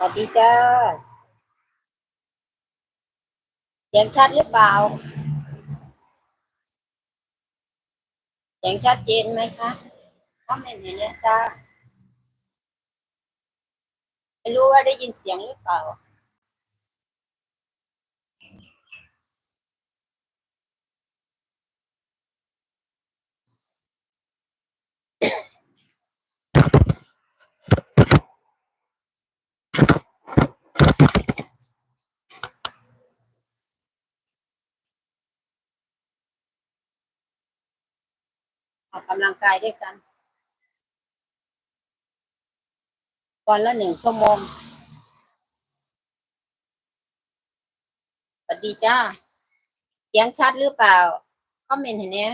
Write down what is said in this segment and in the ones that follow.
สวัสดีจ้าเสียงชัดหรือเปล่าเสียงชัดเจนไหมคะคอมเมนต์หน่อยนะจ้าไม่รู้ว่าได้ยินเสียงหรือเปล่า ออกกำลังกายด้วยกัน วันละหนึ่งชั่วโมงสวัสดีจ้าเสียงชัดหรือเปล่า คอมเมนต์เห็นเนี้ย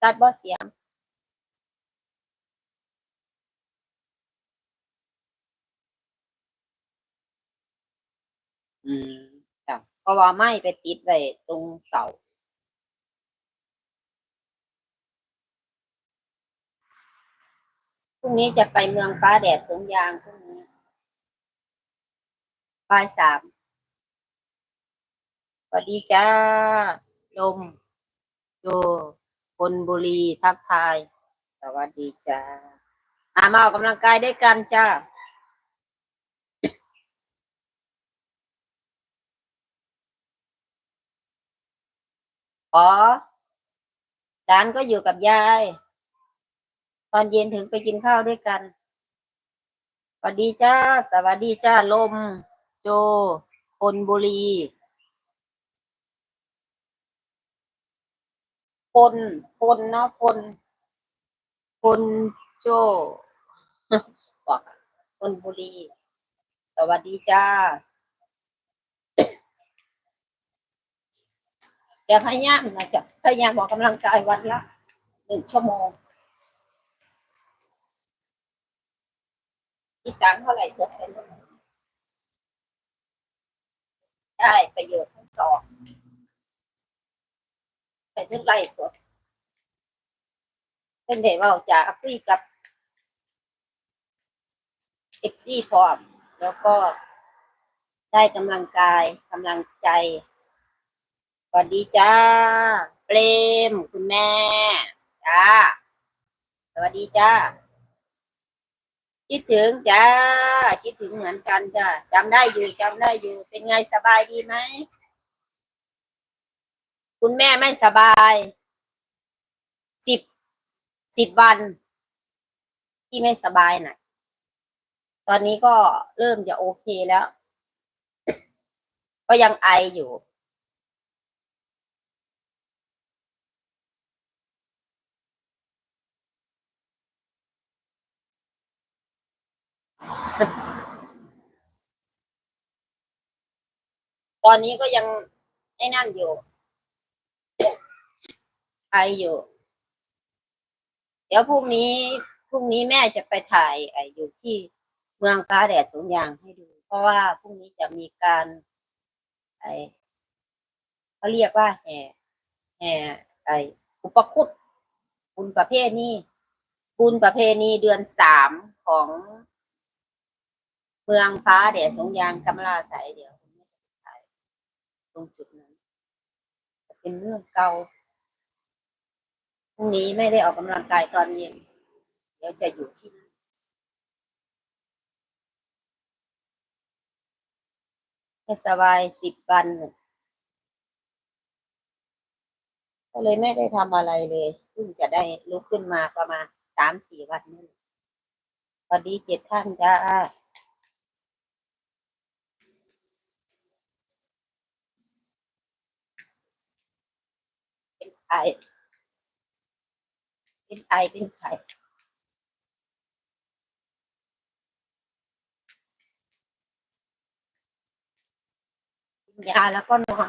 ชัดบ่เสียงอืมจ้ะเพราะว่าไม่ไปติดไว้ตรงเสา พรุ่งนี้จะไปเมืองฟ้าแดดสงยางพรุ่งนี้บ่ายสามสวัสดีจ้า ลมโจคนบุรีทักทาย สวัสดีจ้าอามาออกกำลังกายด้วยกันจ้าอ๋อร้านก็อยู่กับยาย ตอนเย็นถึงไปกินข้าวด้วยกันสวัสดีจ้า สวัสดีจ้าลม โจคนบุรีคนคนเนาะคนคนโจบอกคนบุรี สวัสดีจ้าอย่าพยายามนะจ๊ะพยายามออกกำลังกายวันละหนึ่งชั่วโมง ที่ตังเท่าไหร่เสร็จเป็นได้ประโยชน์ทั้งสองไปถึงไล่สดเป็นเด็กว่าจะคุยกับเอฟซีพร้อมแล้วก็ได้กำลังกายกำลังใจสวัสดีจ้าเปรมคุณแม่จ้าสวัสดีจ้า คิดถึงจ้าคิดถึงเหมือนกันจ้าจำได้อยู่จำได้อยู่ เป็นไงสบายดีไหมคุณแม่ไม่สบายสิบสิบวัน ที่ไม่สบายน่ะ ตอนนี้ก็เริ่มจะโอเคแล้ว ก็ยังไออยู่ ตอนนี้ก็ยังไอ้นั่นอยู่ไออยู่ เดี๋ยวพรุ่งนี้พรุ่งนี้แม่จะไปถ่ายไออยู่ที่เมืองฟ้าแดดสงยางให้ดู เพราะว่าพรุ่งนี้จะมีการไอเขาเรียกว่าแห่แห่ไออุปคุตบุญประเภทนี้บุญประเพณีเดือนสามของเมืองฟ้าแดดสงยางกำลาใสยเดี๋ยวผมจะไปถ่ายตรงจุดนั้นจะ เป็นเรื่องเก่าพรุ่งนี้ไม่ได้ออกกำลังกายตอนเย็น เดี๋ยวจะอยู่ที่นั่นให้สบายสิบวันก็เลยไม่ได้ทำอะไรเลยเพิ่งจะได้ลุกขึ้นมาประมาณสามสี่วันนี่สวัสดีเจ็ดท่านจ้า เป็น ไข่เป็นไข่เป็นไข่กินยาแล้วก็นอน